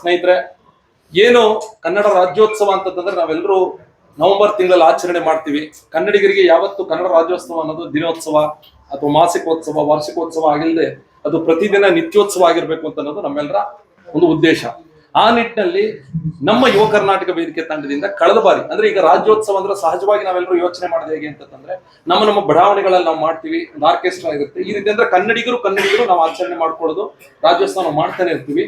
ಸ್ನೇಹಿತರೆ, ಏನು ಕನ್ನಡ ರಾಜ್ಯೋತ್ಸವ ಅಂತಂದ್ರೆ ನಾವೆಲ್ಲರೂ ನವೆಂಬರ್ ತಿಂಗಳಲ್ಲಿ ಆಚರಣೆ ಮಾಡ್ತೀವಿ. ಕನ್ನಡಿಗರಿಗೆ ಯಾವತ್ತು ಕನ್ನಡ ರಾಜ್ಯೋತ್ಸವ ಅನ್ನೋದು ದಿನೋತ್ಸವ ಅಥವಾ ಮಾಸಿಕೋತ್ಸವ, ವಾರ್ಷಿಕೋತ್ಸವ ಆಗಿಲ್ಲದೆ ಅದು ಪ್ರತಿದಿನ ನಿತ್ಯೋತ್ಸವ ಆಗಿರ್ಬೇಕು ಅಂತ ಅನ್ನೋದು ನಮ್ಮೆಲ್ಲರ ಒಂದು ಉದ್ದೇಶ. ಆ ನಿಟ್ಟಿನಲ್ಲಿ ನಮ್ಮ ಯುವ ಕರ್ನಾಟಕ ವೇದಿಕೆ ತಂಡದಿಂದ ಕಳೆದ ಬಾರಿ, ಅಂದ್ರೆ ಈಗ ರಾಜ್ಯೋತ್ಸವ ಅಂದ್ರೆ ಸಹಜವಾಗಿ ನಾವೆಲ್ಲರೂ ಯೋಚನೆ ಮಾಡೋದು ಹೇಗೆ ಅಂತಂದ್ರೆ ನಮ್ಮ ನಮ್ಮ ಬಡಾವಣೆಗಳಲ್ಲಿ ನಾವು ಮಾಡ್ತೀವಿ, ಒಂದು ಆರ್ಕೆಸ್ಟ್ರಾ ಇರುತ್ತೆ. ಈ ರೀತಿ ಅಂದ್ರೆ ಕನ್ನಡಿಗರು ಕನ್ನಡಿಗರು ನಾವು ಆಚರಣೆ ಮಾಡ್ಕೊಳ್ಳೋದು, ರಾಜ್ಯೋತ್ಸವ ನಾವು ಮಾಡ್ತಾನೆ ಇರ್ತೀವಿ.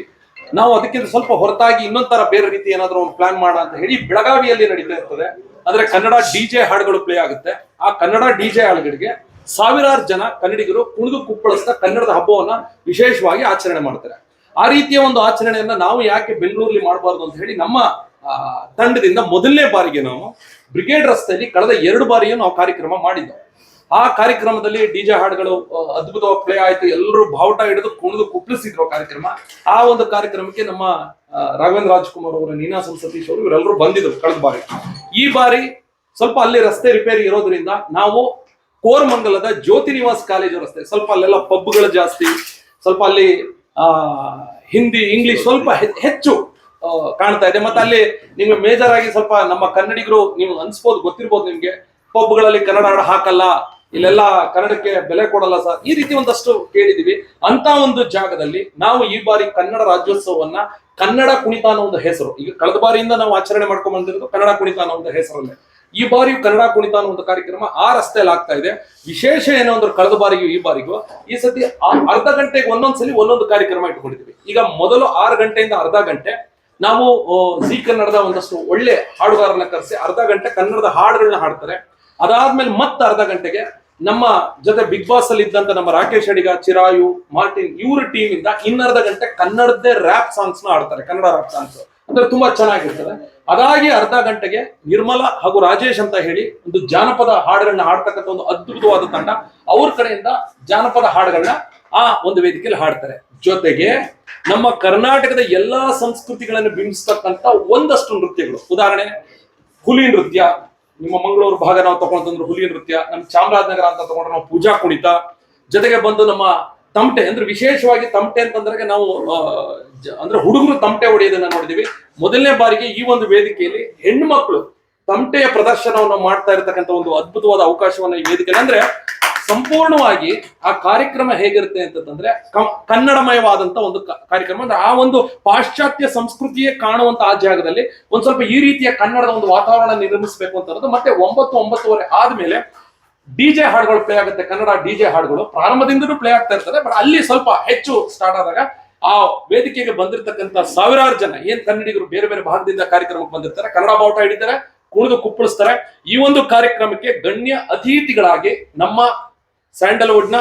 ನಾವು ಅದಕ್ಕಿಂತ ಸ್ವಲ್ಪ ಹೊರತಾಗಿ ಇನ್ನೊಂದರ ಬೇರೆ ರೀತಿ ಏನಾದ್ರೂ ಒಂದು ಪ್ಲಾನ್ ಮಾಡ ಅಂತ ಹೇಳಿ ಬೆಳಗಾವಿಯಲ್ಲಿ ನಡೀತಾ ಇರ್ತದೆ. ಅಂದ್ರೆ ಕನ್ನಡ ಡಿಜೆ ಹಾಡುಗಳು ಪ್ಲೇ ಆಗುತ್ತೆ. ಆ ಕನ್ನಡ ಡಿಜೆ ಹಾಡುಗಳಿಗೆ ಸಾವಿರಾರು ಜನ ಕನ್ನಡಿಗರು ಕುಣಿದು ಕುಪ್ಪಳಿಸ್ತಾ ಕನ್ನಡದ ಹಬ್ಬವನ್ನ ವಿಶೇಷವಾಗಿ ಆಚರಣೆ ಮಾಡ್ತಾರೆ. ಆ ರೀತಿಯ ಒಂದು ಆಚರಣೆಯನ್ನ ನಾವು ಯಾಕೆ ಬೆಂಗಳೂರಲ್ಲಿ ಮಾಡಬಾರ್ದು ಅಂತ ಹೇಳಿ ನಮ್ಮ ತಂಡದಿಂದ ಮೊದಲನೇ ಬಾರಿಗೆ ನಾವು ಬ್ರಿಗೇಡ್ ರಸ್ತೆಯಲ್ಲಿ ಕಳೆದ ಎರಡು ಬಾರಿಯೂ ನಾವು ಕಾರ್ಯಕ್ರಮ ಮಾಡಿದ್ದೆವು. ಆ ಕಾರ್ಯಕ್ರಮದಲ್ಲಿ ಡಿಜೆ ಹಾಡುಗಳು ಆ, ಅದ್ಭುತವಾಗಿ ಪ್ಲೇ ಆಯ್ತು. ಎಲ್ಲರೂ ಬಾವುಟ ಹಿಡಿದು ಕುಣಿದು ಕುಪ್ಪಳಿಸಿದ್ರು ಕಾರ್ಯಕ್ರಮ. ಆ ಒಂದು ಕಾರ್ಯಕ್ರಮಕ್ಕೆ ನಮ್ಮ ರಾಘವೇಂದ್ರ ರಾಜ್ಕುಮಾರ್ ಅವರು ನೀನಾಸಂ ಸತೀಶ್ ಅವರು ಇವರೆಲ್ಲರೂ ಬಂದಿದ್ರು ಕಳೆದ ಬಾರಿ. ಈ ಬಾರಿ ಸ್ವಲ್ಪ ಅಲ್ಲಿ ರಸ್ತೆ ರಿಪೇರಿ ಇರೋದ್ರಿಂದ ನಾವು ಕೋರ್ಮಂಗಲದ ಜ್ಯೋತಿ ನಿವಾಸ್ ಕಾಲೇಜು ರಸ್ತೆ ಸ್ವಲ್ಪ ಅಲ್ಲೆಲ್ಲ ಪಬ್ಗಳು ಜಾಸ್ತಿ ಸ್ವಲ್ಪ ಅಲ್ಲಿ ಹಿಂದಿ ಇಂಗ್ಲಿಷ್ ಸ್ವಲ್ಪ ಹೆಚ್ಚು ಕಾಣ್ತಾ ಇದೆ. ಮತ್ತೆ ಅಲ್ಲಿ ನಿಮ್ಗೆ ಮೇಜರ್ ಆಗಿ ಸ್ವಲ್ಪ ನಮ್ಮ ಕನ್ನಡಿಗರು ನೀವು ಅನ್ಸ್ಬೋದು ಗೊತ್ತಿರ್ಬೋದು ನಿಮ್ಗೆ. ಪಬ್ಗಳಲ್ಲಿ ಕನ್ನಡ ಹಾಡು ಹಾಕಲ್ಲ ಇಲ್ಲೆಲ್ಲ ಕನ್ನಡಕ್ಕೆ ಬೆಲೆ ಕೊಡಲ್ಲ ಸರ್ ಈ ರೀತಿ ಒಂದಷ್ಟು ಕೇಳಿದೀವಿ. ಅಂತ ಒಂದು ಜಾಗದಲ್ಲಿ ನಾವು ಈ ಬಾರಿ ಕನ್ನಡ ರಾಜ್ಯೋತ್ಸವವನ್ನ ಕನ್ನಡ ಕುಣಿತ ಅನ್ನೋ ಒಂದು ಹೆಸರು. ಈಗ ಕಳೆದ ಬಾರಿಯಿಂದ ನಾವು ಆಚರಣೆ ಮಾಡ್ಕೊಂಡ್ ಬಂದಿರೋದು ಕನ್ನಡ ಕುಣಿತ ಅನ್ನೋ ಒಂದು ಹೆಸರಲ್ಲೇ. ಈ ಬಾರಿ ಕನ್ನಡ ಕುಣಿತ ಅನ್ನೋ ಒಂದು ಕಾರ್ಯಕ್ರಮ ಆ ರಸ್ತೆಯಲ್ಲಿ ಆಗ್ತಾ ಇದೆ. ವಿಶೇಷ ಏನು ಅಂದ್ರೆ ಕಳೆದ ಬಾರಿಗೂ ಈ ಬಾರಿಗೂ ಈ ಸತಿ ಅರ್ಧ ಗಂಟೆಗೆ ಒಂದೊಂದ್ಸಲಿ ಒಂದೊಂದು ಕಾರ್ಯಕ್ರಮ ಇಟ್ಕೊಂಡಿದ್ವಿ. ಈಗ ಮೊದಲು ಆರು ಗಂಟೆಯಿಂದ ಅರ್ಧ ಗಂಟೆ ನಾವು ಸಿ ಕನ್ನಡದ ಒಂದಷ್ಟು ಒಳ್ಳೆ ಹಾಡುಗಾರರನ್ನ ಕರೆಸಿ ಅರ್ಧ ಗಂಟೆ ಕನ್ನಡದ ಹಾಡುಗಳನ್ನ ಹಾಡ್ತಾರೆ. ಅದಾದ್ಮೇಲೆ ಮತ್ತೆ ಅರ್ಧ ಗಂಟೆಗೆ ನಮ್ಮ ಜೊತೆ ಬಿಗ್ ಬಾಸ್ ಅಲ್ಲಿ ಇದ್ದಂತ ನಮ್ಮ ರಾಕೇಶ್ ಅಡಿಗ, ಚಿರಾಯು, ಮಾರ್ಟಿನ್ ಇವ್ರ ಟೀಮ್ ಇಂದ ಇನ್ನರ್ಧ ಗಂಟೆ ಕನ್ನಡದೇ ರ್ಯಾಪ್ ಸಾಂಗ್ಸ್ನ ಆಡ್ತಾರೆ, ಕನ್ನಡ ರ್ಯಾಪ್ ಸಾಂಗ್ಸ್ ಅಂದ್ರೆ ತುಂಬಾ ಚೆನ್ನಾಗಿರ್ತದೆ. ಅದಾಗಿ ಅರ್ಧ ಗಂಟೆಗೆ ನಿರ್ಮಲ ಹಾಗೂ ರಾಜೇಶ್ ಅಂತ ಹೇಳಿ ಒಂದು ಜಾನಪದ ಹಾಡುಗಳನ್ನ ಹಾಡ್ತಕ್ಕಂಥ ಒಂದು ಅದ್ಭುತವಾದ ತಂಡ ಅವ್ರ ಕಡೆಯಿಂದ ಜಾನಪದ ಹಾಡುಗಳನ್ನ ಆ ಒಂದು ವೇದಿಕೆಯಲ್ಲಿ ಹಾಡ್ತಾರೆ. ಜೊತೆಗೆ ನಮ್ಮ ಕರ್ನಾಟಕದ ಎಲ್ಲಾ ಸಂಸ್ಕೃತಿಗಳನ್ನು ಬಿಂಬಿಸ್ತಕ್ಕಂಥ ಒಂದಷ್ಟು ನೃತ್ಯಗಳು. ಉದಾಹರಣೆ, ಹುಲಿ ನೃತ್ಯ ನಿಮ್ಮ ಮಂಗಳೂರು ಭಾಗ ನಾವು ತಗೊಂಡ್ರು ಹುಲಿ ನೃತ್ಯ ನಮ್ಮ ಚಾಮರಾಜನಗರ ಅಂತ ತಗೊಂಡ್ರೆ ನಾವು ಪೂಜಾ ಕುಣಿತ, ಜೊತೆಗೆ ಬಂದು ನಮ್ಮ ತಮಟೆ, ಅಂದ್ರೆ ವಿಶೇಷವಾಗಿ ತಮಟೆ ಅಂತಂದ್ರೆ ನಾವು ಅಂದ್ರೆ ಹುಡುಗರು ತಮಟೆ ಹೊಡೆಯೋದನ್ನ ನೋಡಿದೀವಿ. ಮೊದಲನೇ ಬಾರಿಗೆ ಈ ಒಂದು ವೇದಿಕೆಯಲ್ಲಿ ಹೆಣ್ಣು ಮಕ್ಕಳು ತಮಟೆಯ ಪ್ರದರ್ಶನವನ್ನು ಮಾಡ್ತಾ ಇರತಕ್ಕಂಥ ಒಂದು ಅದ್ಭುತವಾದ ಅವಕಾಶವನ್ನ ಈ ವೇದಿಕೆ ಅಂದ್ರೆ ಸಂಪೂರ್ಣವಾಗಿ ಆ ಕಾರ್ಯಕ್ರಮ ಹೇಗಿರುತ್ತೆ ಅಂತಂದ್ರೆ ಕನ್ನಡಮಯವಾದಂತ ಒಂದು ಕಾರ್ಯಕ್ರಮ. ಅಂದ್ರೆ ಆ ಒಂದು ಪಾಶ್ಚಾತ್ಯ ಸಂಸ್ಕೃತಿಯೇ ಕಾಣುವಂತ ಆ ಜಾಗದಲ್ಲಿ ಒಂದ್ ಸ್ವಲ್ಪ ಈ ರೀತಿಯ ಕನ್ನಡದ ಒಂದು ವಾತಾವರಣ ನಿರ್ಮಿಸಬೇಕು ಅಂತ ಅನ್ನೋದು ಮತ್ತೆ ಒಂಬತ್ತು ಒಂಬತ್ತುವರೆ ಆದ್ಮೇಲೆ ಡಿಜೆ ಹಾಡುಗಳು ಪ್ಲೇ ಆಗುತ್ತೆ. ಕನ್ನಡ ಡಿಜೆ ಹಾಡುಗಳು ಪ್ರಾರಂಭದಿಂದಲೂ ಪ್ಲೇ ಆಗ್ತಾ ಇರ್ತದೆ. ಬಟ್ ಅಲ್ಲಿ ಸ್ವಲ್ಪ ಹೆಚ್ಚು ಸ್ಟಾರ್ಟ್ ಆದಾಗ ಆ ವೇದಿಕೆಗೆ ಬಂದಿರತಕ್ಕಂತ ಸಾವಿರಾರು ಜನ, ಏನ್ ಕನ್ನಡಿಗರು ಬೇರೆ ಬೇರೆ ಭಾಗದಿಂದ ಕಾರ್ಯಕ್ರಮಕ್ಕೆ ಬಂದಿರ್ತಾರೆ. ಕನ್ನಡ ಬಾವುಟ ಹಿಡಿತಾರೆ, ಕುಣಿದು ಕುಪ್ಪಳಿಸ್ತಾರೆ. ಈ ಒಂದು ಕಾರ್ಯಕ್ರಮಕ್ಕೆ ಗಣ್ಯ ಅತಿಥಿಗಳಾಗಿ ನಮ್ಮ ಸ್ಯಾಂಡಲ್ವುಡ್ನ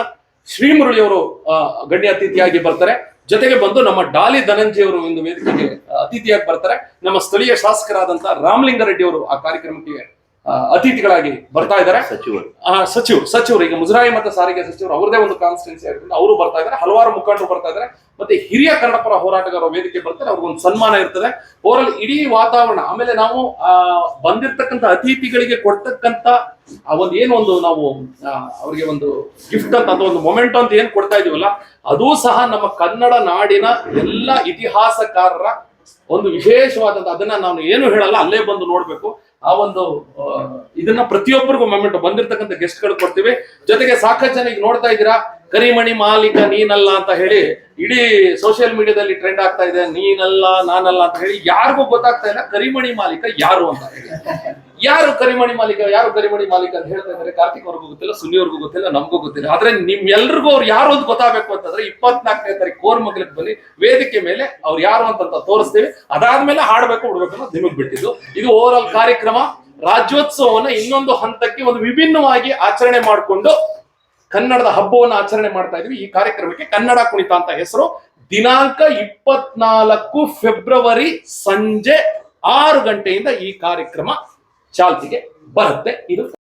ಆ, ಗಣ್ಯ ಅತಿಥಿಯಾಗಿ ಬರ್ತಾರೆ. ಜೊತೆಗೆ ಬಂದು ನಮ್ಮ ಡಾಲಿ ಧನಂಜಯ ಅವರು ಒಂದು ವೇದಿಕೆಗೆ ಅತಿಥಿಯಾಗಿ ಬರ್ತಾರೆ. ನಮ್ಮ ಸ್ಥಳೀಯ ಶಾಸಕರಾದಂತ ರಾಮಲಿಂಗಾರೆಡ್ಡಿ ಅವರು ಆ ಕಾರ್ಯಕ್ರಮಕ್ಕೆ ಅತಿಥಿಗಳಾಗಿ ಬರ್ತಾ ಇದ್ದಾರೆ. ಸಚಿವರು. ಆ, ಸಚಿವರು ಸಚಿವರು ಈಗ ಮುಜರಾಯಿ ಮತ್ತು ಸಾರಿಗೆ ಸಚಿವರು ಅವರದೇ ಒಂದು ಕಾನ್ಸ್ಟಿಟ್ಯೂನ್ಸಿ ಆಗಿರೋದ್ರಿಂದ ಅವರು ಬರ್ತಾ ಇದ್ದಾರೆ. ಹಲವಾರು ಮುಖಂಡರು ಬರ್ತಾ ಇದ್ದಾರೆ. ಮತ್ತೆ ಹಿರಿಯ ಕನ್ನಡ ಪರ ಹೋರಾಟಗಾರ ವೇದಿಕೆ ಬರ್ತಾರೆ ಅವ್ರಿಗೊಂದು ಸನ್ಮಾನ ಇರ್ತದೆ. ಓವರಲ್ ಇಡೀ ವಾತಾವರಣ, ಆಮೇಲೆ ನಾವು, ಆ, ಬಂದಿರ್ತಕ್ಕಂಥ ಅತಿಥಿಗಳಿಗೆ ಕೊಡ್ತಕ್ಕಂಥ, ಆ, ಒಂದು ಏನು ಒಂದು ನಾವು ಅವ್ರಿಗೆ ಒಂದು ಗಿಫ್ಟ್ ಅಂತ, ಅಥವಾ ಒಂದು ಮೊಮೆಂಟ್ ಅಂತ ಏನು ಕೊಡ್ತಾ ಇದೀವಲ್ಲ, ಅದು ಸಹ ನಮ್ಮ ಕನ್ನಡ ನಾಡಿನ ಎಲ್ಲ ಇತಿಹಾಸಕಾರರ ಒಂದು ವಿಶೇಷವಾದಂತ, ಅದನ್ನ ನಾನು ಏನು ಹೇಳಲ್ಲ, ಅಲ್ಲೇ ಬಂದು ನೋಡ್ಬೇಕು. ಆ ಒಂದು ಇದನ್ನ ಪ್ರತಿಯೊಬ್ಬರಿಗೂ ಮೊಮೆಂಟ್ ಬಂದಿರತಕ್ಕಂಥ ಗೆಸ್ಟ್ಗಳು ಕೊಡ್ತೀವಿ. ಜೊತೆಗೆ ಸಾಕಷ್ಟು ಜನ ಈಗ ನೋಡ್ತಾ ಇದ್ದೀರಾ, ಕರಿಮಣಿ ಮಾಲೀಕ ನೀನಲ್ಲ ಅಂತ ಹೇಳಿ ಇಡೀ ಸೋಷಿಯಲ್ ಮೀಡಿಯಾದಲ್ಲಿ ಟ್ರೆಂಡ್ ಆಗ್ತಾ ಇದೆ, ನೀನಲ್ಲ, ನಾನಲ್ಲ ಅಂತ ಹೇಳಿ ಯಾರಿಗೂ ಗೊತ್ತಾಗ್ತಾ ಇಲ್ಲ. ಕರಿಮಣಿ ಮಾಲೀಕ ಯಾರು ಅಂತ ಯಾರು ಕರಿಮಣಿ ಮಾಲೀಕ, ಯಾರು ಕರಿಮಣಿ ಮಾಲೀಕ ಅಂತ ಹೇಳ್ತಾ ಇದ್ದಾರೆ? ಕಾರ್ತಿಕ್ ಅವ್ರಿಗೂ ಗೊತ್ತಿಲ್ಲ ಸುನಿ ಅವ್ರಿಗೂ ಗೊತ್ತಿಲ್ಲ, ನಮಗೂ ಗೊತ್ತಿಲ್ಲ. ಆದ್ರೆ ನಿಮ್ಮೆಲ್ರಿಗೂ ಅವ್ರು ಯಾರು ಅಂತ ಗೊತ್ತಾಗಬೇಕು ಅಂತಂದ್ರೆ ಇಪ್ಪತ್ನಾಲ್ಕನೇ ತಾರೀಕು ಕೋರ್ಮಂಗಲಕ್ಕೆ ಬನ್ನಿ, ವೇದಿಕೆ ಮೇಲೆ ಅವ್ರು ಯಾರು ಅಂತ ತೋರಿಸ್ತೀವಿ. ಅದಾದ್ಮೇಲೆ ಹಾಡ್ಬೇಕು ಹುಡ್ಬೇಕು ಅನ್ನೋದು ನಿಮಗೆ ಬಿಟ್ಟಿದ್ದು. ಇದು ಓವರ್ ಆಲ್ ಕಾರ್ಯಕ್ರಮ. ರಾಜ್ಯೋತ್ಸವವನ್ನ ಇನ್ನೊಂದು ಹಂತಕ್ಕೆ ಒಂದು ವಿಭಿನ್ನವಾಗಿ ಆಚರಣೆ ಮಾಡಿಕೊಂಡು ಕನ್ನಡದ ಹಬ್ಬವನ್ನು ಆಚರಣೆ ಮಾಡ್ತಾ ಇದೀವಿ. ಈ ಕಾರ್ಯಕ್ರಮಕ್ಕೆ ಕನ್ನಡ ಕುಣಿತ ಅಂತ ಹೆಸರು. ದಿನಾಂಕ ಇಪ್ಪತ್ನಾಲ್ಕು ಫೆಬ್ರವರಿ ಸಂಜೆ ಆರು ಗಂಟೆಯಿಂದ ಈ ಕಾರ್ಯಕ್ರಮ ಚಾಲ್ತಿಗೆ ಬರುತ್ತೆ. ಇದು